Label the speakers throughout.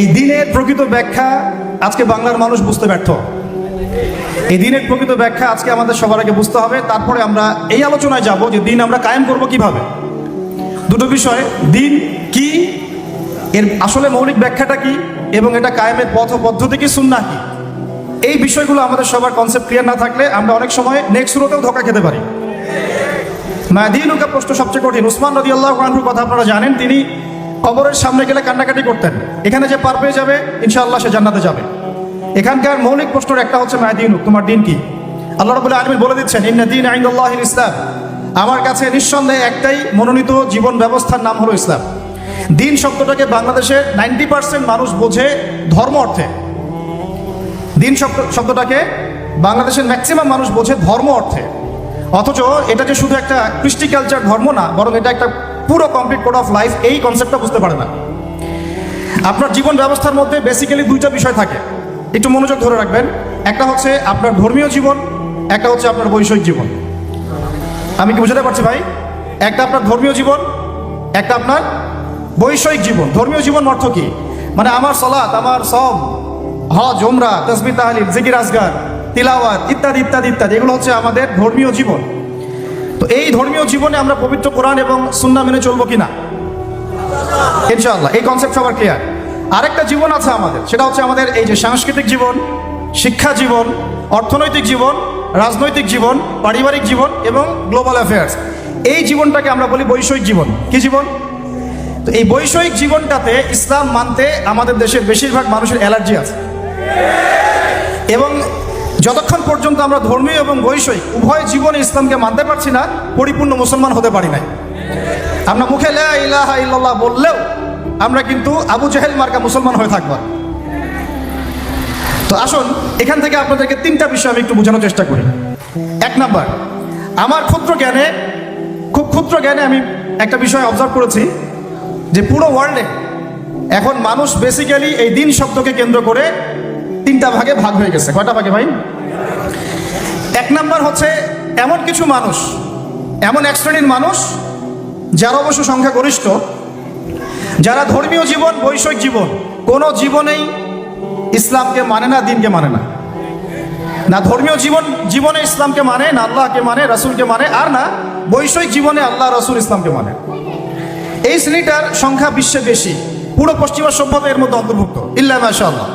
Speaker 1: এই দিনের প্রকৃত ব্যাখ্যা আজকে বাংলার মানুষ বুঝতে ব্যর্থ। এই দিনের প্রকৃত ব্যাখ্যা আজকে আমাদের সবার আগে বুঝতে হবে, তারপরে আমরা এই আলোচনায় যাব যে দিন আমরা কায়েম করব কীভাবে। দুটো বিষয়, দিন কি, এর আসলে মৌলিক ব্যাখ্যাটা কি, এবং এটা কায়েমের পথ পদ্ধতি কি, সুন্না কি? এই বিষয়গুলো আমাদের সবার কনসেপ্ট ক্লিয়ার না থাকলে আমরা অনেক সময় নেক্সট শুরুতেও ধোকা খেতে পারি। মাদিনুকা প্রশ্ন সবচেয়ে কঠিন। উসমান রদি আল্লাহ কথা আপনারা জানেন, তিনি কবরের সামনে গেলে কান্নাকাটি করতেন। এখানে যে পার পেয়ে যাবে, ইনশাআল্লাহ সে জান্নাতে যাবে। এখানকার মৌলিক প্রশ্নের একটা হচ্ছে মাদিনুক তোমার দিন কি? আল্লাহ রবুল্লাহ আলমিন বলে দিচ্ছেন, ইন্না দিন আইনুল্লাহ ইসলাম আমার কাছে নিঃসন্দেহে একটাই মনোনীত জীবন ব্যবস্থার নাম হলো ইসলাম। দিন শব্দটাকে বাংলাদেশের নাইনটি পার্সেন্ট মানুষ বোঝে ধর্ম অর্থে। দিন শব্দ, শব্দটাকে বাংলাদেশের ম্যাক্সিমাম মানুষ বোঝে ধর্ম অর্থে। অথচ এটা যে শুধু একটা কৃষ্টি কালচার ধর্ম না, বরং এটা একটা পুরো কমপ্লিট কোড অফ লাইফ এই কনসেপ্টটা বুঝতে পারে না। আপনার জীবন ব্যবস্থার মধ্যে বেসিক্যালি দুইটা বিষয় থাকে। একটু মনোযোগ ধরে রাখবেন। একটা হচ্ছে আপনার ধর্মীয় জীবন, একটা হচ্ছে আপনার বৈষয়িক জীবন। আমি কি বুঝতে পারছি ভাই? একটা আপনার ধর্মীয় জীবন, একটা আপনার বৈষয়িক জীবন। ধর্মীয় জীবন অর্থ কি? মানে আমার সলাৎ আমার সব হজ ওমরা তসবি তাহলিল, জিকির আসগার তিলাওয়াত ইত্যাদি ইত্যাদি ইত্যাদি, এগুলো হচ্ছে আমাদের ধর্মীয় জীবন। এই ধর্মীয় জীবনে আমরা পবিত্র কোরআন এবং সুন্না মেনে চলবো কিনা? ইনশাআল্লাহ। এই কনসেপ্ট সবার ক্লিয়ার আরেকটা জীবন আছে আমাদের। সেটা হচ্ছে আমাদের এই যে সাংস্কৃতিক জীবন, শিক্ষা জীবন, অর্থনৈতিক জীবন, রাজনৈতিক জীবন, পারিবারিক জীবন এবং গ্লোবাল অ্যাফেয়ার্স এই জীবনটাকে আমরা বলি বৈষয়িক জীবন। কি জীবন? তো এই বৈষয়িক জীবনটাতে ইসলাম মানতে আমাদের দেশের বেশিরভাগ মানুষের অ্যালার্জি আছে। এবং যতক্ষণ পর্যন্ত আমরা ধর্মীয় এবং বৈষয়িক, উভয় জীবনে ইসলামকে মানতে পারছি না, পরিপূর্ণ মুসলমান হতে পারি নাই। আমরা মুখে ইলাহা বললেও আমরা কিন্তু আবু জাহেল মার্কা মুসলমান হয়ে থাকব। তো আসুন, এখান থেকে আপনাদেরকে তিনটা বিষয় আমি একটু বোঝানোর চেষ্টা করি। এক নাম্বার, আমার ক্ষুদ্র জ্ঞানে, খুব ক্ষুদ্র জ্ঞানে আমি একটা বিষয় অবজার্ভ করেছি যে পুরো ওয়ার্ল্ডে এখন মানুষ বেসিক্যালি এই দিন শব্দকে কেন্দ্র করে তিনটা ভাগে ভাগ হয়ে গেছে। কয়টা ভাগে ভাই? নাম্বার হচ্ছে এমন কিছু মানুষ, এমন এক শ্রেণির মানুষ, যারা অবশ্য সংখ্যাগরিষ্ঠ, যারা ধর্মীয় জীবন বৈষয়িক জীবন, কোনো জীবনেই ইসলামকে মানে না, দিনকে মানে না। না ধর্মীয় জীবন, জীবনে ইসলামকে মানে না আল্লাহকে মানে রাসুলকে মানে আর না বৈষয়িক জীবনে আল্লাহ, রাসুল ইসলামকে মানে। এই শ্রেণীটার সংখ্যা বিশ্বে বেশি, পুরো পশ্চিমা সভ্যতা এর মধ্যে অন্তর্ভুক্ত, ইল্লা মাশা আল্লাহ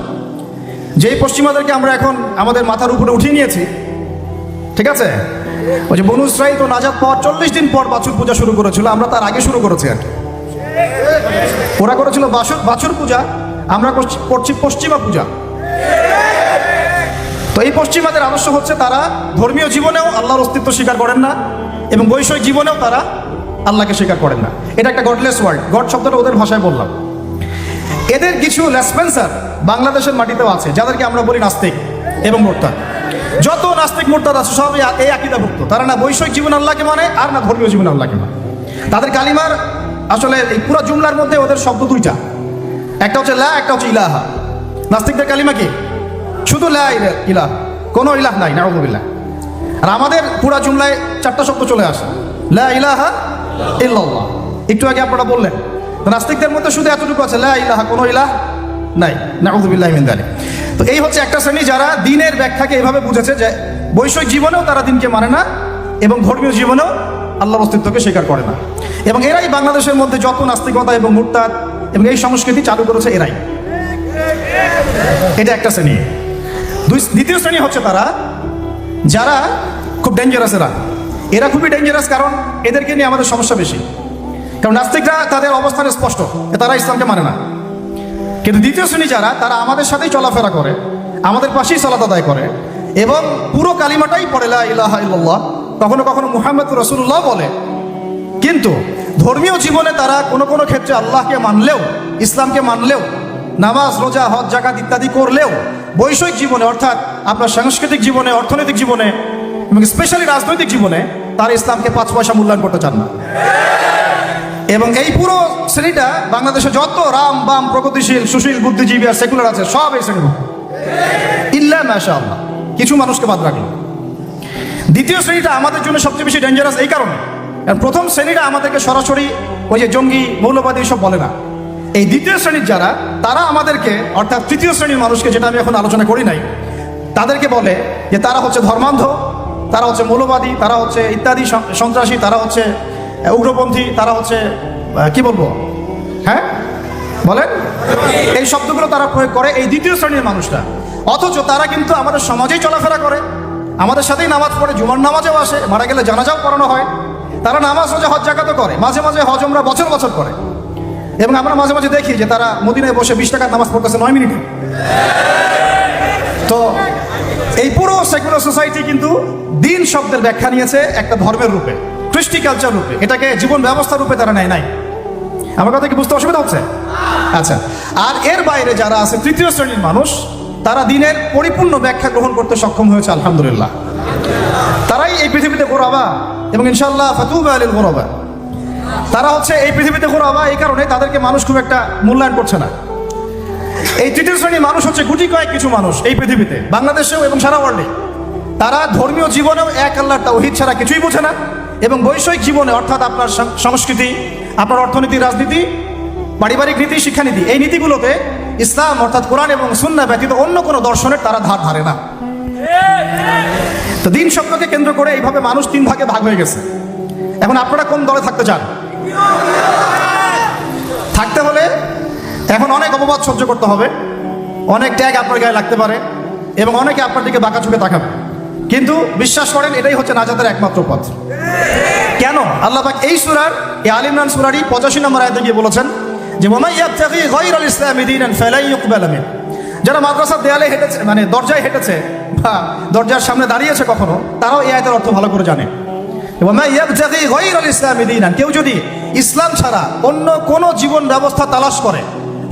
Speaker 1: যেই পশ্চিমাদেরকে আমরা এখন আমাদের মাথার উপরে উঠিয়ে নিয়েছি ঠিক আছে? ওই যে বনু ইসরাইল তো নাজাত পাওয়ার চল্লিশ দিন পর বাছুর পূজা শুরু করেছিল, আমরা তার আগে শুরু করেছি আর কি। ওরা করেছিল বাছুর বাছুর পূজা, আমরা করছি- পশ্চিমা পূজা। তো এই পশ্চিমাদের আদর্শ হচ্ছে তারা ধর্মীয় জীবনেও আল্লাহর অস্তিত্ব স্বীকার করেন না এবং বৈষয়িক জীবনেও তারা আল্লাহকে স্বীকার করেন না। এটা একটা গডলেস ওয়ার্ল্ড গড শব্দটা ওদের ভাষায় বললাম। এদের কিছু লেসপেন্সার বাংলাদেশের মাটিতেও আছে, যাদেরকে আমরা বলি নাস্তিক এবং মোর্তাদ। যত নাস্তিক মোর্তাদ আছে, সবই এই আকিদাভুক্ত। তারা না বৈষয়িক জীবন আল্লাহকে মানে আর না ধর্মীয় জীবন আল্লাহকে মানে। তাদের কালিমার আসলে এই পুরো জুমলার মধ্যে ওদের শব্দ দুইটা। একটা হচ্ছে লা, একটা হচ্ছে ইলাহা। নাস্তিকদের কালিমা কি? শুধু লা ইলা- ইলাহ। কোনো ইলাহ নাই নাউজুবিল্লাহ আর আমাদের পুরা জুমলায় চারটা শব্দ চলে আসে। লা ইলাহা ইল্লাল্লাহ। একটু আগে আপনারা বললেন নাস্তিকদের মধ্যে শুধু এতটুকু আছে, লা ইলাহা কোনো ইলাহ নাই নাউজুবিল্লাহ মিন যালিক তো এই হচ্ছে একটা শ্রেণি যারা দিনের ব্যাখ্যাকে এভাবে বুঝেছে যে বৈষয়িক জীবনেও তারা দিনকে মানে না, এবং ধর্মীয় জীবনেও আল্লাহর অস্তিত্বকে স্বীকার করে না। এবং এরাই বাংলাদেশের মধ্যে যত নাস্তিকতা এবং মুরতাদ এবং এই সংস্কৃতি চালু করেছে এরাই। এটা একটা শ্রেণি। দুই, দ্বিতীয় শ্রেণি হচ্ছে তারা যারা খুব ডেঞ্জারাস এরা। এরা খুবই ডেঞ্জারাস কারণ এদেরকে নিয়ে আমাদের সমস্যা বেশি। কারণ নাস্তিকরা তাদের অবস্থান স্পষ্ট তারা ইসলামকে মানে না। কিন্তু দ্বিতীয় শ্রেণি যারা, তারা আমাদের সাথেই চলাফেরা করে, আমাদের পাশেই সালাত আদায় করে। এবং পুরো কালিমাটাই পড়ে ইলাহা ইল্লাল্লাহ কখনো কখনো মুহাম্মদ রসুল্লাহ বলে। কিন্তু ধর্মীয় জীবনে তারা কোনো কোনো ক্ষেত্রে আল্লাহকে মানলেও, ইসলামকে মানলেও, নামাজ, রোজা, হজ জাকাত ইত্যাদি করলেও, বৈষয়িক জীবনে, অর্থাৎ আপনার সাংস্কৃতিক জীবনে, অর্থনৈতিক জীবনে এবং স্পেশালি রাজনৈতিক জীবনে, তারা ইসলামকে পাঁচ পয়সা মূল্যায়ন করতে চান না। এবং এই পুরো শ্রেণীটা বাংলাদেশে যত রাম, বাম, প্রগতিশীল, সুশীল, বুদ্ধিজীবী আর সেকুলার আছে, সব এই শ্রেণির ইল্লা মাশা আল্লাহ কিছু মানুষকে বাদ রাখল দ্বিতীয় শ্রেণীটা আমাদের জন্য সবচেয়ে বেশি ডেঞ্জারাস এই কারণে প্রথম শ্রেণীটা আমাদেরকে সরাসরি ওই যে জঙ্গি, মৌলবাদী সব বলে না। এই দ্বিতীয় শ্রেণির যারা, তারা আমাদেরকে, অর্থাৎ তৃতীয় শ্রেণির মানুষকে যেটা আমি এখন আলোচনা করি নাই, তাদেরকে বলে যে তারা হচ্ছে ধর্মান্ধ, তারা হচ্ছে মৌলবাদী, তারা হচ্ছে ইত্যাদি সন্ত্রাসী, তারা হচ্ছে উগ্রপন্থী, তারা হচ্ছে কি বলব? হ্যাঁ? বলেন? এই শব্দগুলো তারা প্রয়োগ করে এই দ্বিতীয় শ্রেণির মানুষরা। অথচ তারা কিন্তু আমাদের সমাজেই চলাফেরা করে। আমাদের সাথেই নামাজ পড়ে, জুমার নামাজেও আসে, মারা গেলে জানাজাও পড়ানো হয়। তারা নামাজ রোজা হজ জাকাতও করে, মাঝে মাঝে হজ আমরা বছর বছর করে। এবং আমরা মাঝে মাঝে দেখি যে তারা মদিনায় বসে বিশ টাকার নামাজ পড়তেছে নয় মিনিটে। তো এই পুরো সেকুলার সোসাইটি কিন্তু দিন শব্দের ব্যাখ্যা নিয়েছে একটা ধর্মের রূপে। কৃষ্টি কালচার রূপে, এটাকে জীবন ব্যবস্থা রূপে তারা নেয় নাই। আমার কথা কি বুঝতে অসুবিধা হচ্ছে? আচ্ছা আর এর বাইরে যারা আছে, তৃতীয় শ্রেণির মানুষ, তারা দিনের পরিপূর্ণ ব্যাখ্যা গ্রহণ করতে সক্ষম হয়েছে, আলহামদুলিল্লাহ। তারাই এই পৃথিবীতে গোরাবা এবং ইনশাল্লাহ ফাতুবা আলীল গোরাবা। তারা হচ্ছে এই পৃথিবীতে গোরাবা, এই কারণে তাদেরকে মানুষ খুব একটা মূল্যায়ন করছে না। এই তৃতীয় শ্রেণির মানুষ হচ্ছে গুটি কয়েক কিছু মানুষ এই পৃথিবীতে, বাংলাদেশেও এবং সারা ওয়ার্ল্ডে তারা ধর্মীয় জীবনেও এক আল্লাহর তাওহিদ ছাড়া কিছুই বোঝে না। এবং বৈষয়িক জীবনে, অর্থাৎ আপনার সংস্কৃতি, আপনার অর্থনীতি, রাজনীতি, পারিবারিক নীতি শিক্ষানীতি, এই নীতিগুলোতে ইসলাম, অর্থাৎ কোরআন এবং সুন্না ব্যতীত অন্য কোনো দর্শনের তারা ধার ধারে না। তো দিন স্বপ্নকে কেন্দ্র করে এইভাবে মানুষ তিন ভাগে ভাগ হয়ে গেছে। এখন আপনারা কোন দলে থাকতে চান? থাকতে হলে এখন অনেক অপবাদ সহ্য করতে হবে, অনেক ট্যাগ আপনার গায়ে লাগতে পারে এবং অনেকে আপনার দিকে বাঁকা চোখে তাকাবে। কিন্তু বিশ্বাস করেন, এটাই হচ্ছে নাজাদের একমাত্র পথ। কেন? আল্লাহ এই সুরার, এই আল সুরারই পঁচাশি নম্বর আয়তে গিয়ে বলেছেন যে যারা মাদ্রাসার দেয়ালে হেঁটেছে মানে দরজায় হেঁটেছে বা দরজার সামনে দাঁড়িয়েছে কখনো, তারাও এই আয়তের অর্থ ভালো করে জানে। কেউ যদি ইসলাম ছাড়া অন্য কোনো জীবন ব্যবস্থা তালাশ করে,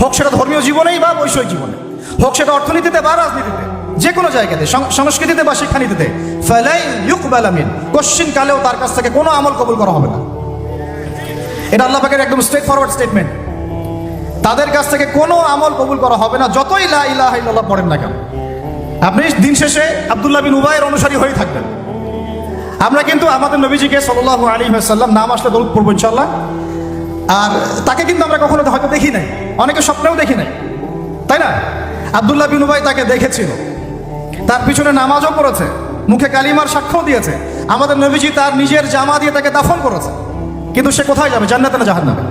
Speaker 1: হোক সেটা ধর্মীয় জীবনেই বা বৈষয়িক জীবনে, হোক সেটা অর্থনীতিতে বা রাজনীতিতে যে কোনো জায়গাতে সংস্কৃতিতে বা শিক্ষানীতিতে, ফালাই ইউকবাল মিন, কোশ্চিন কালেও তার কাছ থেকে কোনো আমল কবুল করা হবে না। এটা আল্লাহ পাকের একদম স্ট্রেট ফরওয়ার্ড স্টেটমেন্ট তাদের কাছ থেকে কোনো আমল কবুল করা হবে না, যতই লা ইলাহা ইল্লাল্লাহ পড়েন না কেন। আপনি দিন শেষে আব্দুল্লাহ বিন উবাইয়ের অনুসারী হয়ে থাকবেন। আমরা কিন্তু আমাদের নবীজিকে সাল্লাল্লাহু আলাইহি ওয়াসাল্লাম নাম আসলে দরুদ পড়ব ইনশাল্লাহ আর তাকে কিন্তু আমরা কখনো হয়তো দেখি নাই। অনেকে স্বপ্নেও দেখি নাই। তাই না? আব্দুল্লাহ বিন উবাই তাকে দেখেছিল। তার পিছনে নামাজও পড়েছে, মুখে কালিমার সাক্ষ্য দিয়েছে। আমাদের নবীজি তার নিজের জামা দিয়ে তাকে দাফন করেছে। কিন্তু সে কোথায় যাবে? জান্নাতে না জাহান্নামে?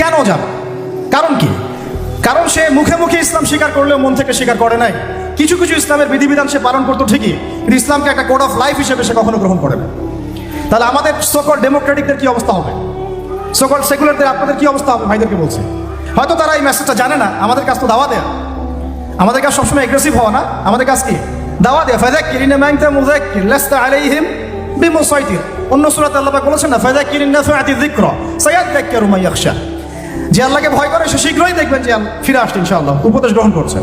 Speaker 1: কেন যাবে? কারণ কি? কারণ সে মুখে মুখে ইসলাম স্বীকার করলেও মন থেকে স্বীকার করে নাই। কিছু কিছু ইসলামের বিধিবিধান সে পালন করতো ঠিকই, কিন্তু ইসলামকে একটা কোড অফ লাইফ হিসেবে সে কখনো গ্রহণ করে না তাহলে আমাদের সকল ডেমোক্রেটিকদের কি অবস্থা হবে? সকল সেকুলারদের আপনাদের কি অবস্থা হবে? ভাইদেরকে বলছে। হয়তো তারা এই মেসেজটা জানে না, আমাদের কাছ তো দাওয়া দেয়া। আমাদের কাজ সবসময় এগ্রেসিভ হওয়া না। আমাদের কাজ কি? দাওয়া দেয়া। ফাযাক্কির ইন্নামা আনতা মুযাক্কির, লাস্তা আলাইহিম বিমুসাইতির। অন্য সূরাতে আল্লাহ পাক বলেছেন না ফাযাক্কির ইন্নাফাআতি যিকরা সায়াযাক্কারু মান ইয়াখশা। যে আল্লাহকে ভয় করে, সে শীঘ্রই দেখবেন যে ফিরে আসছে ইনশাআল্লাহ, উপদেশ গ্রহণ করছে।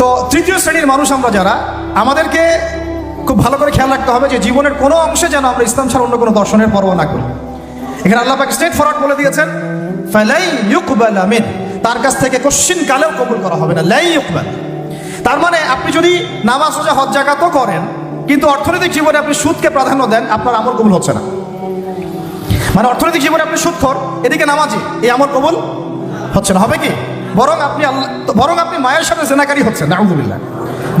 Speaker 1: তো তৃতীয় শ্রেণির মানুষ আমরা যারা, আমাদেরকে খুব ভালো করে খেয়াল রাখতে হবে যে জীবনের কোনো অংশে যেন আমরা ইসলাম ছাড়া অন্য কোনো দর্শনের পরোয়া না করি। এখানে আল্লাহ পাক স্ট্রেট ফরওয়ার্ড বলে দিয়েছেন, ফালাই ইউকবাল আমিন তার কাছ থেকে কোশ্চিন কালেও কবুল করা হবে না। লাই ইউকবাল। তার মানে আপনি যদি নামাজ রোজা, হজ জাকাতও করেন, কিন্তু অর্থনৈতিক জীবনে আপনি সুদকে প্রাধান্য দেন, আপনার আমল কবুল হচ্ছে না। মানে অর্থনৈতিক জীবনে আপনি সুদখোর, এদিকে নামাজি, এই আমল কবুল হচ্ছে না। হবে কি? বরং আপনি আল্লাহ, বরং আপনি মায়ের সাথে জেনাকারী হচ্ছেন, নাউজুবিল্লাহ।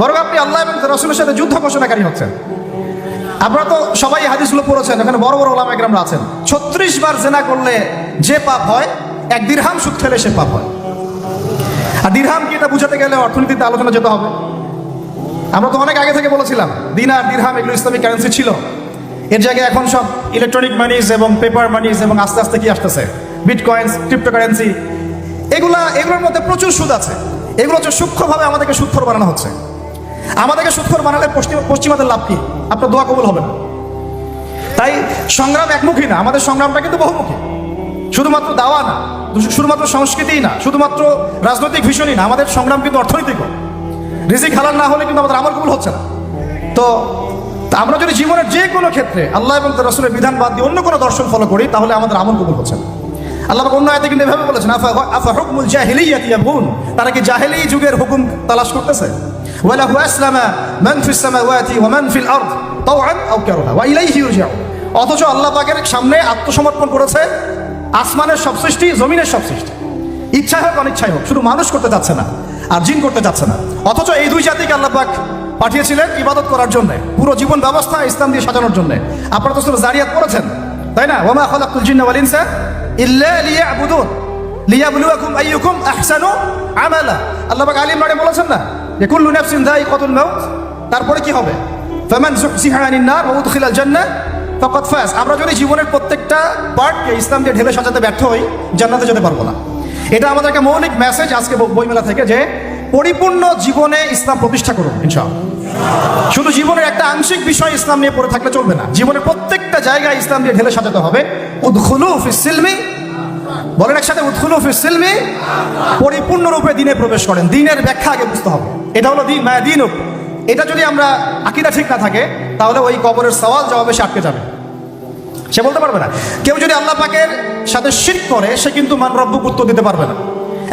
Speaker 1: বরং আপনি আল্লাহ এবং রসুলের সাথে যুদ্ধ ঘোষণাকারী হচ্ছেন। আপনারা তো সবাই হাদিসগুলো পড়েছেন, এখানে বড় বড় ওলামা একরামরা আছেন। ছত্রিশ বার জেনা করলে যে পাপ হয় এক দিরহাম সুদ খেলে সে পাপ হয়। আর দিরহাম কি এটা বুঝাতে গেলে অর্থনীতিতে আলোচনা যেতে হবে? আমরা তো অনেক আগে থেকে বলেছিলাম দিনার দিরহাম এগুলো ইসলামিক কারেন্সি ছিল। এর জায়গায় এখন সব ইলেকট্রনিক মানিজ এবং পেপার মানিজ এবং আস্তে আস্তে কি আসতেছে? বিটকয়েন্স ক্রিপ্টোকারেন্সি এগুলা, এগুলোর মধ্যে প্রচুর সুদ আছে। এগুলো হচ্ছে সূক্ষ্মভাবে আমাদেরকে সুৎখর বানানো হচ্ছে। আমাদেরকে সুৎখর বানালে পশ্চিম, পশ্চিমাদের লাভ কি? আপনার দোয়া কবুল হবে না। তাই সংগ্রাম একমুখী না, আমাদের সংগ্রামটা কিন্তু বহুমুখী। শুধুমাত্র দাওয়া না শুধুমাত্র সংস্কৃতিই না, শুধুমাত্র রাজনৈতিক ভীষণই না, আমাদের সংগ্রাম কিন্তু অর্থনৈতিকও। রিজিক হালাল না হলে কিন্তু আমাদের আমল কবুল হচ্ছে না। তো আমরা যদি জীবনের যে কোনো ক্ষেত্রে আল্লাহ এবং রসুলের বিধান বাদ দিয়ে অন্য কোনো দর্শন ফলো করি, তাহলে আমাদের আমল কবুল হচ্ছে না। আল্লাহ অন্য আয়তে কিন্তু এভাবে বলেছেন, আফা হুকমুল জাহিলিয়াতি ইয়াবগুন? তারা কি জাহেলি যুগের হুকুম তালাশ করতেছে? ওয়ালা হু আসলামা মান ফিস সামাওয়াতি ওয়া মান ফিল আরদ, তাওআন আও কারহা, ওয়া ইলাইহি ইরজাউ অথচ আল্লাহ পাকের সামনে আত্মসমর্পণ করেছে আসমানের সব সৃষ্টি, জমিনের সব সৃষ্টি। ইচ্ছায় হোক, অনিচ্ছাই হোক, শুধু মানুষ করতে যাচ্ছে না, আর জিন করতে যাচ্ছে না। অথচ এই দুই জাতিকে আল্লাহ পাক পাঠিয়েছিলেন ইবাদত করার জন্য, পুরো জীবন ব্যবস্থা ইসলাম দিয়ে সাজানোর জন্য। আপনারা তো শুধু জারিয়াত পড়েছেন, তাই না? ওমা খালাকুল জিন্না ওয়াল ইনসা ইল্লা লিয়াবুদুন, লিয়াবলুয়াকুম আইয়ুকুম আহসানু আমালা। আল্লাহ পাক আলী ইমরানে বলেছেন না যে, কুল্লু নাফসিন দাইকাতুল মাউত, তারপরে কি হবে? ফামান যুহজিহা আনিন নার ওয়া উদখিলাল জান্নাহ ফাকাদ ফাজ আমরা যদি জীবনের প্রত্যেকটা পার্টকে ইসলাম দিয়ে ঢেলে সাজাতে ব্যর্থ হই, জান্নাতে যেতে পারব না। এটা আমাদের একটা মৌলিক মেসেজ আজকে বইমেলা থেকে যে, পরিপূর্ণ জীবনে ইসলাম প্রতিষ্ঠা করুন, ইনশাআল্লাহ। শুধু জীবনের একটা আংশিক বিষয় ইসলাম নিয়ে পড়ে থাকলে চলবে না। জীবনের প্রত্যেকটা জায়গায় ইসলাম দিয়ে ঢেলে সাজাতে হবে। উদ্খুলু বলেন একসাথে উৎখুল সিলমি, পরিপূর্ণরূপে দিনে প্রবেশ করেন। দিনের ব্যাখ্যা আগে বুঝতে হবে। এটা হলো দিন মায়া দিন এটা যদি আমরা আকিদা ঠিক না থাকে, তাহলে ওই কবরের সওয়াল জবাবে সে আটকে যাবে। সে বলতে পারবে না। কেউ যদি আল্লাহ পাকের সাথে শির করে, সে কিন্তু মান রব্বুক উত্তর দিতে পারবে না।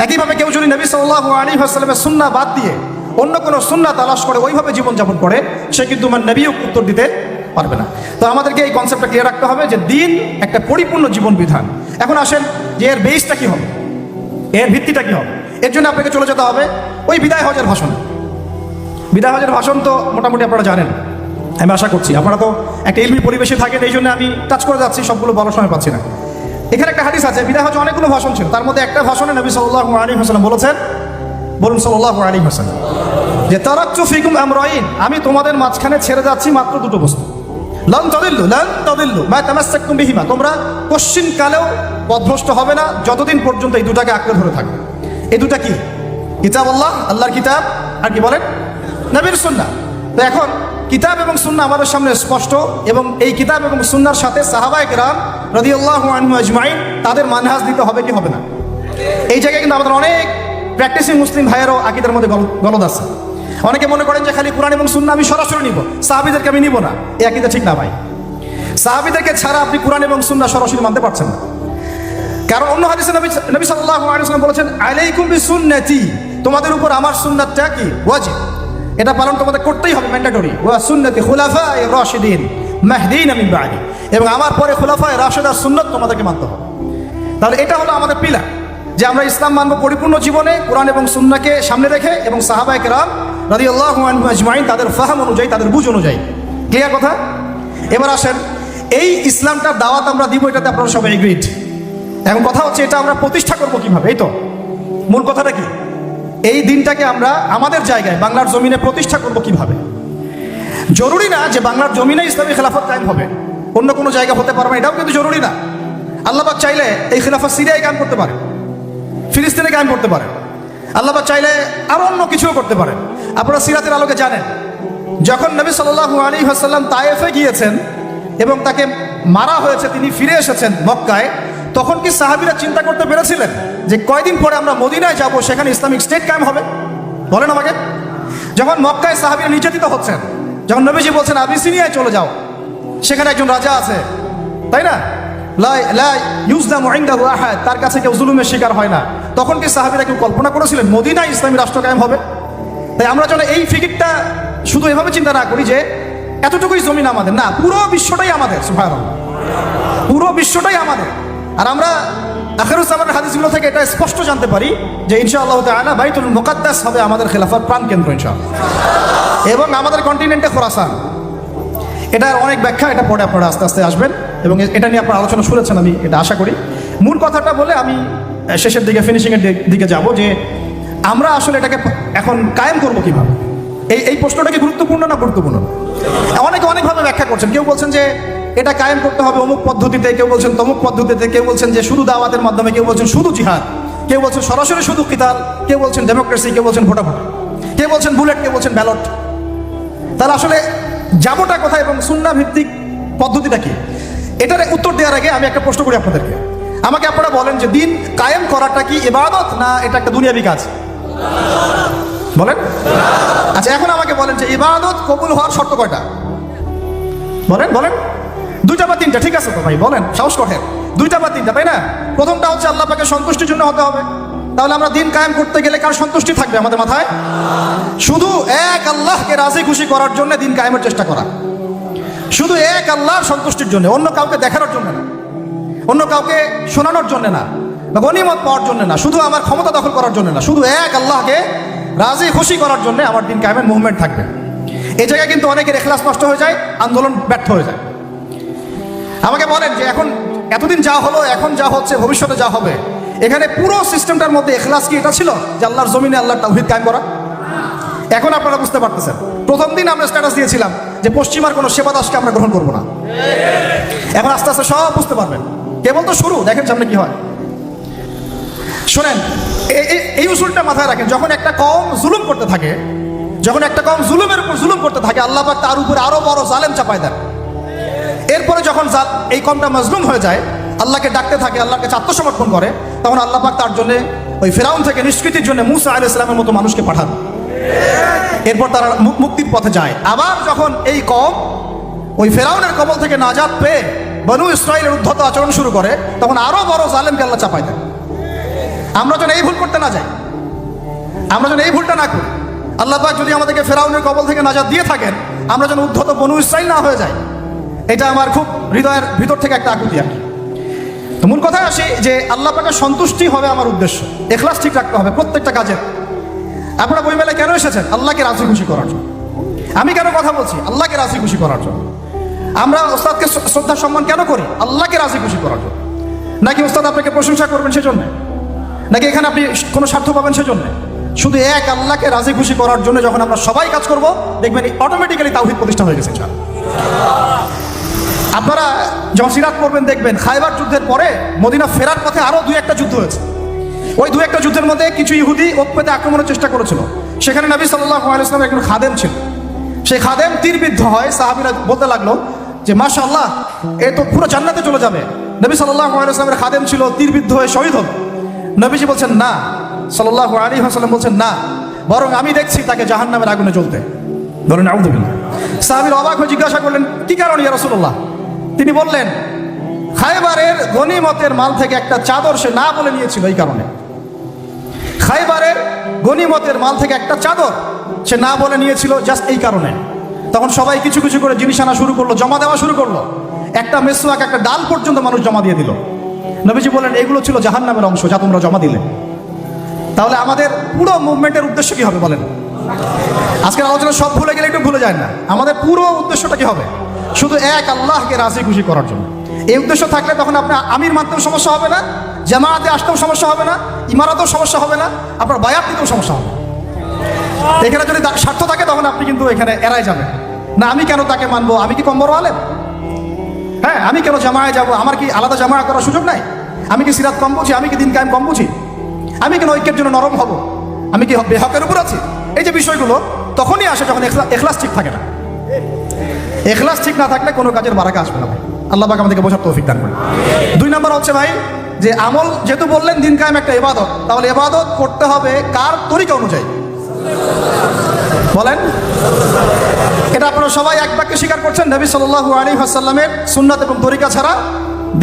Speaker 1: একইভাবে কেউ যদি নবী সাল্লাহ আলী হাসলামের সুন্না বাদ দিয়ে অন্য কোনো সুন্না তালাশ করে, ওইভাবে জীবনযাপন করে, সে কিন্তু মান নবীও উত্তর দিতে পারবে না। তো আমাদেরকে এই কনসেপ্টটা ক্লিয়ার রাখতে হবে যে দিন একটা পরিপূর্ণ জীবন বিধান এখন আসেন যে এর বেসটা কী হবে? এর ভিত্তিটা কী হবে? এর জন্য আপনাকে চলে যেতে হবে ওই বিদায় হজের ভাষণ। বিদায় হজের ভাষণ তো মোটামুটি আপনারা জানেন। আমি আশা করছি। আপনারা তো একটা এলবি পরিবেশে থাকেন, এই জন্য আমি টাচ করে যাচ্ছি, সবগুলো বলার সময় পাচ্ছি না। এখানে একটা হাদিস আছে, বিদায় হজে অনেকগুলো ভাষণ ছিল। তার মধ্যে একটা ভাষণে নবী সাল্লাহ আলী হাসান বলেছেন, বলুন সাল্লাহ আলী হাসান যে তারাক্তু ফিকুম আমরাইন আমি তোমাদের মাঝখানে ছেড়ে যাচ্ছি মাত্র দুটো বস্তু। লন তদিল্লু লন তদিল্লু মা তামাসাক্কুম বিহিমা তোমরা কোশ্চিন কালেও হবে না যতদিন পর্যন্ত এই দুটাকে আঁকড়ে ধরে থাকবে। এই দুটা কি? কিতাব আল্লাহ, আল্লাহর কিতাব, আর কি বলেন? নবীর সুন্নাহ। তো এখন কিতাব এবং সুন্নাহ আমাদের সামনে স্পষ্ট এবং এই কিতাব এবং সুন্নার সাথে সাহাবায়ে কেরাম রাদিয়াল্লাহু আনহু আজমাইন তাদের মানহাজ দিতে হবে কি হবে না। এই জায়গায় কিন্তু আমাদের অনেক প্র্যাকটিসিং মুসলিম ভাইয়েরও আকিদের মধ্যে গল- গলদ আছে। অনেকে মনে করেন যে খালি কোরআন এবং সুন্না আমি সরাসরি নিব, সাহাবিদেরকে আমি নিব না। এই আকিদা ঠিক না ভাই। সাহাবিদেরকে ছাড়া আপনি কোরআন এবং সুন্না সরাসরি মানতে পারছেন না। কারণ অন্য হাদিসে নবী নবী ওয়াসাল্লাম বলেছেন, আলাইকুম বিসুন্নতি। তোমাদের উপর আমার সুন্নাতটা কি? ওয়াজিব। এটা পালন তোমাদের করতেই হবে ম্যান্ডেটরি ওয়া সুন্নতি খুলাফায়ে রাশিদিন, মাহদিন আমি বাদি। এবং আমার পরে খুলাফা খুলাফায়ে রাশিদার সুন্নাত তোমাদেরকে মানতে হবে। তাহলে এটা হলো আমাদের পিলার যে আমরা ইসলাম মানব পরিপূর্ণ জীবনে কোরআন এবং সুন্নাকে সামনে রেখে এবং সাহাবায়ে কেরাম রাদিয়াল্লাহু আনহু আজমাইন তাদের ফাহাম অনুযায়ী, তাদের বুঝ অনুযায়ী। ক্লিয়ার কথা? এবার আসেন, এই ইসলামটার দাওয়াত আমরা দিব, এটাতে আপনারা সবাই এগ্রিড এখন কথা হচ্ছে, এটা আমরা প্রতিষ্ঠা করব কীভাবে, এই তো? মূল কথাটা কি? এই দিনটাকে আমরা আমাদের জায়গায় বাংলার জমিনে প্রতিষ্ঠা করব কীভাবে? জরুরি না যে বাংলার জমিনে ইসলামী খেলাফত কায়েম হবে। অন্য কোনো জায়গা হতে পারবে এটাও কিন্তু জরুরি না। আল্লাহবাক চাইলে এই খেলাফত সিরিয়ায় কায়েম করতে পারে, ফিলিস্তিনে কায়েম করতে পারে। আল্লাহবাক চাইলে আরও অন্য কিছুও করতে পারে। আপনারা সিরাতের আলোকে জানেন, যখন নবী সাল্লাল্লাহু আলী হাসাল্লাম তায়েফে গিয়েছেন এবং তাকে মারা হয়েছে, তিনি ফিরে এসেছেন মক্কায়, তখন কি সাহাবিরা চিন্তা করতে পেরেছিলেন? যে কয়দিন পরে আমরা মদিনায় যাব, সেখানে ইসলামিক স্টেট কায়েম হবে? বলেন আমাকে। যখন মক্কায় সাহাবিরা নির্যাতিত হচ্ছেন, যখন নবীজি বলছেন আবিসিনিয়ায় চলে যাও, সেখানে একজন রাজা আছে। তাই না? তার কাছে কেউ জুলুমের শিকার হয় না। তখন কি সাহাবিরা কেউ কল্পনা করেছিলেন, মদিনায় ইসলামী রাষ্ট্র কায়েম হবে? তাই আমরা যেন এই ফিকিরটা শুধু এভাবে চিন্তা না করি যে, এতটুকুই জমিন আমাদের। না, পুরো বিশ্বটাই আমাদের পুরো বিশ্বটাই আমাদের। আর আমরা আখেরুজ্জামানের হাদিসগুলো থেকে এটা স্পষ্ট জানতে পারি যে ইনশাআল্লাহ তাআলা বাইতুল মুকাদ্দাস হবে আমাদের খেলাফার প্রাণকেন্দ্র ইনশাআল্লাহ। এবং আমাদের কন্টিনেন্টে খোরাসান। এটার অনেক ব্যাখ্যা, এটা পরে আপনারা আস্তে আস্তে আসবেন। এবং এটা নিয়ে আপনারা আলোচনা শুনেছেন, আমি এটা আশা করি। মূল কথাটা বলে আমি শেষের দিকে ফিনিশিংয়ের দিকে যাব যে আমরা আসলে এটাকে এখন কায়েম করব কীভাবে? এই এই প্রশ্নটা কি গুরুত্বপূর্ণ না গুরুত্বপূর্ণ? অনেকে অনেকভাবে ব্যাখ্যা করছেন। কেউ বলছেন যে এটা কায়েম করতে হবে অমুক পদ্ধতিতে। কেউ বলছেন তমুক পদ্ধতিতে, কেউ বলছেন যে শুধু দাওয়াতের মাধ্যমে, কেউ বলছেন শুধু জিহাদ, কেউ বলছেন সরাসরি শুধু কিতাল, কেউ বলছেন ডেমোক্রেসি কেউ বলছেন ভোটাভুটি, কেউ বলছেন বুলেট কেউ বলছেন ব্যালট তাহলে আসলে যাবোটা কোথায় এবং সুন্না ভিত্তিক পদ্ধতিটা কি? এটার উত্তর দেওয়ার আগে আমি একটা প্রশ্ন করি আপনাদেরকে। আমাকে আপনারা বলেন যে দিন কায়েম করাটা কি ইবাদত না এটা একটা দুনিয়াবি কাজ? বলেন। আচ্ছা এখন আমাকে বলেন যে ইবাদত কবুল হওয়ার শর্ত কয়টা? বলেন বলেন। দুইটা বা তিনটা, ঠিক আছে তো ভাই? বলেন, সাহস করেন। দুইটা বা তিনটা, তাই না? প্রথমটা হচ্ছে আল্লাহ পাকে সন্তুষ্টির জন্য হতে হবে। তাহলে আমরা দিন কায়েম করতে গেলে কার সন্তুষ্টি থাকবে আমাদের মাথায়? শুধু এক আল্লাহকে রাজি খুশি করার জন্য দিন কায়েমের চেষ্টা করা। শুধু এক আল্লাহর সন্তুষ্টির জন্য, অন্য কাউকে দেখানোর জন্য না। অন্য কাউকে শোনানোর জন্য না, বা গনিমত পাওয়ার জন্য না, শুধু আমার ক্ষমতা দখল করার জন্য না, শুধু এক আল্লাহকে রাজি খুশি করার জন্য আমার দিন কায়েমের মুভমেন্ট থাকবে। এই জায়গায় কিন্তু অনেকের এখলাস নষ্ট হয়ে যায়, আন্দোলন ব্যর্থ হয়ে যায়। আমাকে বলেন যে এখন এতদিন যা হলো, এখন যা হচ্ছে, ভবিষ্যতে যা হবে। এখানে পুরো সিস্টেমটার মধ্যে এখলাস কি এটা ছিল? যে আল্লাহর জমিনে আল্লাহর তাহিদ কায়েম করা? এখন আপনারা বুঝতে পারতেছেন। প্রথম দিন আমরা স্ট্যাটাস দিয়েছিলাম যে পশ্চিমার কোনো সেবা দাসকে আমরা গ্রহণ করব না। এখন আস্তে আস্তে সব বুঝতে পারবেন। কেবল তো শুরু, দেখেন সামনে কি হয়। শোনেন এই উসুলটা মাথায় রাখেন, যখন একটা কম জুলুম করতে থাকে, যখন একটা কম জুলুমের উপর জুলুম করতে থাকে, আল্লাহ তার উপরে আরও বড় জালেম চাপায় দেন। এরপরে যখন জাল- এই কমটা মজলুম হয়ে যায়, আল্লাহকে ডাকতে থাকে, আল্লাহর কাছে আত্মসমর্পণ করে, তখন আল্লাহ পাক তার জন্য ওই ফেরাউন থেকে নিষ্কৃতির জন্য মুসা আলাইহিস ইসলামের মতো মানুষকে পাঠান। এরপর তারা মুক্তির পথে যায়। আবার যখন এই কম, ওই ফেরাউনের কবল থেকে নাজাত পেয়ে বনু ইসরায়েলের উদ্ধত আচরণ শুরু করে, তখন আরও বড় জালেমকে আল্লাহ চাপাই দেয় আমরা যেন এই ভুল করতে না যাই। আমরা যেন এই ভুলটা না করি। আল্লাহ পাক যদি আমাদেরকে ফেরাউনের কবল থেকে নাজাত দিয়ে থাকেন, আমরা যেন উদ্ধত বনু ইসরাইল না হয়ে যাই। এটা আমার খুব হৃদয়ের ভিতর থেকে একটা আকুতি আর তো মূল কথায় আসি যে আল্লাহ পাকের সন্তুষ্টি হবে আমার উদ্দেশ্য। এখলাস ঠিক রাখতে হবে প্রত্যেকটা কাজের। আপনারা বই মেলায় কেন এসেছেন? আল্লাহকে রাজি খুশি করার জন্য। আমি কেন কথা বলছি? আল্লাহকে রাজি খুশি করার জন্য। আমরা ওস্তাদকে শ্রদ্ধা সম্মান কেন করি? আল্লাহকে রাজি খুশি করার জন্য। নাকি ওস্তাদ আপনাকে প্রশংসা করবেন সেজন্য? নাকি এখানে আপনি কোনো স্বার্থ পাবেন সেজন্য? শুধু এক আল্লাহকে রাজি খুশি করার জন্য যখন আমরা সবাই কাজ করব, দেখবেন অটোমেটিক্যালি তাওহিদ প্রতিষ্ঠা হয়ে গেছে। আপনারা যখন সিরাত করবেন দেখবেন খাইবার যুদ্ধের পরে মদিনা ফেরার পথে আরও দুই একটা যুদ্ধ হয়েছে। ওই দু একটা যুদ্ধের মধ্যে কিছু ইহুদি ওকপেতে আক্রমণের চেষ্টা করেছিল। সেখানে নবী সাল্লাহ একজন খাদেম ছিল। সেই খাদেম তীরবিদ্ধ হয়, সাহাবিরা বলতে লাগল যে মাশা আল্লাহ এ তো পুরো জান্নাতে চলে যাবে। নবী সাল্লাহ খাদেম ছিল, তীরবিদ্ধ হয়ে শহীদ হল। নবীজি বলছেন, না। সাল্লাহ আলী হাসালাম বলছেন, না। বরং আমি দেখছি তাকে জাহান নামের আগুনে জ্বলতে। ধরেন আউদুবিল্লাহ সাহাবির অবাক হয়ে জিজ্ঞাসা করলেন, কি কারণ ইয়া রসুল্লাহ তিনি বললেন, খাইবারের গনিমতের মাল থেকে একটা চাদর সে না বলে নিয়েছিল এই কারণে। খাইবারের গনিমতের মাল থেকে একটা চাদর সে না বলে নিয়েছিল জাস্ট এই কারণে। তখন সবাই কিছু কিছু করে জিনিস আনা শুরু করল, জমা দেওয়া শুরু করল। একটা মেসুয়াক একটা ডাল পর্যন্ত মানুষ জমা দিয়ে দিল। নবীজি বলেন এগুলো ছিল জাহান্নামের অংশ যা তোমরা জমা দিলে। তাহলে আমাদের পুরো মুভমেন্টের উদ্দেশ্য কি হবে বলেন? আজকের আলোচনা সব ভুলে গেলে একটু ভুলে যায় না। আমাদের পুরো উদ্দেশ্যটা কি হবে? শুধু এক আল্লাহকে রাজি খুশি করার জন্য। এই উদ্দেশ্য থাকলে তখন আপনার আমির মানতেও সমস্যা হবে না, জামায়াতে আসতেও সমস্যা হবে না, ইমারতেও সমস্যা হবে না, আপনার বায়াত নিতেও সমস্যা হবে এখানে যদি স্বার্থ থাকে তখন আপনি কিন্তু এখানে এড়াই যাবেন। না, আমি কেন তাকে মানবো? আমি কি কম বড় আলেম? হ্যাঁ আমি কেন জামায় যাব? আমার কি আলাদা জামায়া করার সুযোগ নাই? আমি কি সিরাত কম বুঝি? আমি কি দিন কায়েম কম বুঝি? আমি কেন ঐক্যের জন্য নরম হব? আমি কি বেহকের উপর আছি? এই যে বিষয়গুলো তখনই আসে যখন এখলা- এখলাস ঠিক থাকে না। এখলাস ঠিক না থাকলে কোনো কাজের বারাকা আসবে না ভাই। আল্লাহ আমাদেরকে বোঝার তৌফিক দান করে দুই নম্বর হচ্ছে ভাই, যে আমল যেহেতু বললেন দিন কায়েম একটা ইবাদত, তাহলে এবাদত করতে হবে কার তরিকা অনুযায়ী? বলেন। এটা আপনারা সবাই এক বাক্যে স্বীকার করছেন, নবী সাল্লাল্লাহু আলাইহি ওয়াসাল্লামের সুন্নাত এবং তরিকা ছাড়া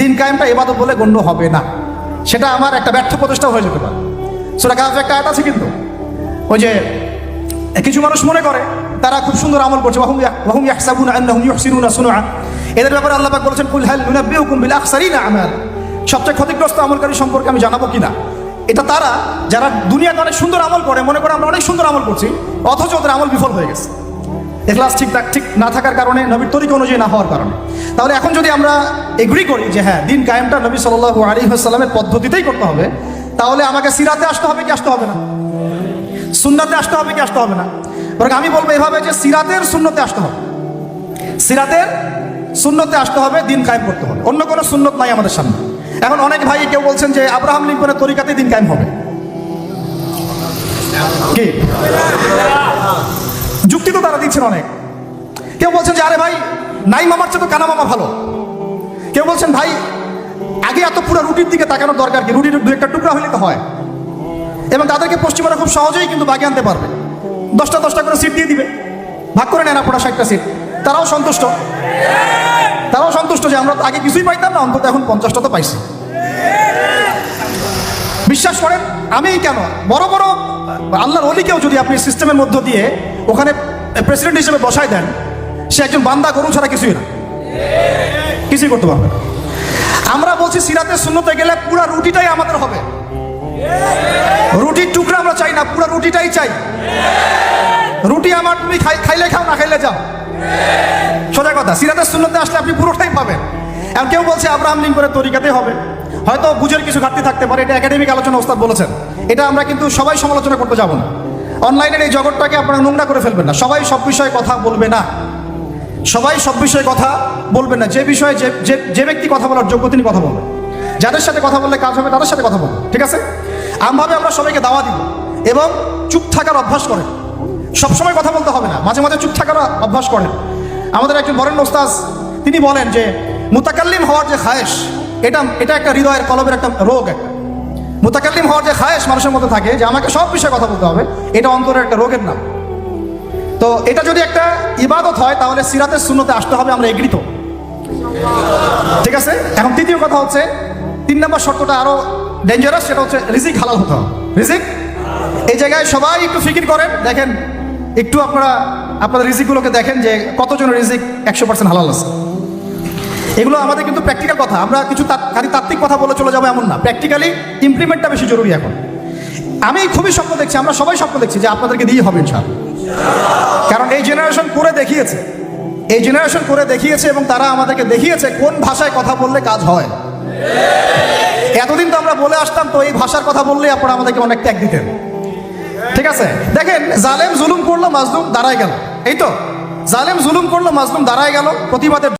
Speaker 1: দিন কায়েমটা ইবাদত বলে গণ্য হবে না। সেটা আমার একটা ব্যর্থ প্রচেষ্টা হয়ে যেতে পারে। সেটা কাজ একটা আয়াত আছে কিন্তু, ওই যে কিছু মানুষ মনে করে তারা খুব সুন্দর আমল করছে। এদের ব্যাপারে আল্লাহ পাক বলেছেন, কুল হাল নুনাব্বিউকুম বিল আখসারিনা আমাল? সবচেয়ে ক্ষতিগ্রস্ত আমলকারী সম্পর্কে আমি জানাব কিনা? এটা তারা, যারা দুনিয়াতে অনেক সুন্দর আমল করে, মনে করে আমরা অনেক সুন্দর আমল করছি, অথচ ওদের আমল বিফল হয়ে গেছে। এখলাস ঠিক ঠিক না থাকার কারণে, নবীর তরিকা অনুযায়ী না হওয়ার কারণে। তাহলে এখন যদি আমরা এগ্রি করি যে হ্যাঁ দিন কায়েমটা নবী সাল্লাল্লাহু আলাইহি ওয়াসাল্লামের পদ্ধতিতেই করতে হবে, তাহলে আমাকে সিরাতে আসতে হবে কি আসতে হবে না? সুন্নাতে আসতে হবে কি আসতে হবে না? বরং আমি বলব এভাবে যে সিরাতের শূন্যতে আসতে হবে। সিরাতের শূন্যতে আসতে হবে, দিন কায়েম করতে হবে। অন্য কোনো শূন্যত নাই আমাদের সামনে। এখন অনেক ভাই কেউ বলছেন যে আব্রাহাম লিঙ্কনের তরিকাতেই দিন কায়েম হবে। কি? যুক্তি তো তারা দিচ্ছেন অনেক। কেউ বলছেন যে, আরে ভাই নাই মামার চেয়ে তো কানা মামা ভালো। কেউ বলছেন, ভাই, আগে এত পুরো রুটির দিকে তাকানোর দরকার কি? রুটির দু একটা টুকরা হলে তো হয়। এবং তাদেরকে পশ্চিমারা খুব সহজেই কিন্তু বাগে আনতে পারবে। দশটা দশটা করে সিট দিয়ে দিবে। ভাগ করে নেন আপনারা ষাটটা সিট তারাও সন্তুষ্ট। তারাও সন্তুষ্ট যে আমরা আগে কিছুই পাইতাম না, অন্তত এখন পঞ্চাশটা তো পাইছি। বিশ্বাস করেন, আমি কেন? বড় বড় আল্লাহর অলিকেও যদি আপনি সিস্টেমের মধ্য দিয়ে ওখানে প্রেসিডেন্ট হিসেবে বসায় দেন, সে একজন বান্দা গরু ছাড়া কিছুই না। কিছুই করতে পারবে। আমরা বলছি সিরাতের শূন্যতে গেলে পুরা রুটিটাই আমাদের হবে। রুটির টুকরা আমরা চাই না, পুরো রুটিটাই চাই। রুটি আমার তুমি খাই খাইলে খাও, না খাইলে যাও। সোজা কথা, সিরাতের শূন্যতে আসলে আপনি পুরোটাই পাবেন। আর কেউ বলছে আব্রাহাম লিঙ্কনের তরিকাতে হবে। হয়তো বুঝের কিছু ঘাটতি থাকতে পারে, এটা একাডেমিক আলোচনা ওস্তাদ বলেছেন। এটা আমরা কিন্তু সবাই সমালোচনা করতে যাব না। অনলাইনের এই জগৎটাকে আপনারা নোংরা করে ফেলবেন না। সবাই সব বিষয়ে কথা বলবে না। সবাই সব বিষয়ে কথা বলবেন না। যে বিষয়ে যে যে- ব্যক্তি কথা বলার যোগ্য তিনি কথা বলবেন। যাদের সাথে কথা বললে কাজ হবে, তাদের সাথে কথা বলবেন। ঠিক আছে? আমভাবে আমরা সবাইকে দাওয়া দিব এবং চুপ থাকার অভ্যাস করেন। সবসময় কথা বলতে হবে না, মাঝে মাঝে চুপ থাকার অভ্যাস করেন। আমাদের একজন বরেন ওস্তাজ তিনি বলেন যে, মুতাকাল্লিম হওয়ার যে খায়েশ, এটা এটা একটা হৃদয়ের কলবের একটা রোগ একটা। মুতাকাল্লিম হওয়ার যে খায়েশ মানুষের মধ্যে থাকে, যে আমাকে সব বিষয়ে কথা বলতে হবে, এটা অন্তরের একটা রোগের নাম। তো এটা যদি একটা ইবাদত হয়, তাহলে সিরাতের শূন্যতে আসতে হবে, আমরা এগৃত ঠিক আছে? এখন তৃতীয় কথা হচ্ছে, তিন নম্বর শর্তটা আরও ডেঞ্জারাস সেটা হচ্ছে রিজিক, হালাল হতে হবে। রিজিক? এই জায়গায় সবাই একটু ফিকির করেন, দেখেন, একটু আপনারা আপনাদের রিজিকগুলোকে দেখেন যে কতজন রিজিক একশো পার্সেন্ট হালাল আছে। এগুলো আমাদের কিন্তু প্র্যাকটিক্যাল কথা, আমরা কিছু খালি তাত্ত্বিক কথা বলে চলে যাব এমন না। প্র্যাকটিক্যালি ইমপ্লিমেন্টটা বেশি জরুরি এখন। আমি খুবই স্বপ্ন দেখছি, আমরা সবাই স্বপ্ন দেখছি যে আপনাদেরকে দিয়ে হবে ইনশাআল্লাহ। কারণ এই জেনারেশন করে দেখিয়েছে। এই জেনারেশন করে দেখিয়েছে এবং তারা আমাদেরকে দেখিয়েছে কোন ভাষায় কথা বললে কাজ হয়। এতদিন তো আমরা বলে আসতাম, তো এই ভাষার কথা বললে আপনারা আমাদেরকে অনেক ত্যাগ দিতেন। ঠিক আছে? দেখেন, জালেম জুলুম করল, মাজলুম দাঁড়ায় গেল। এই তো, জালেম জুলুম করল, মাজলুম দাঁড়ায় গেল, প্রতিবাদের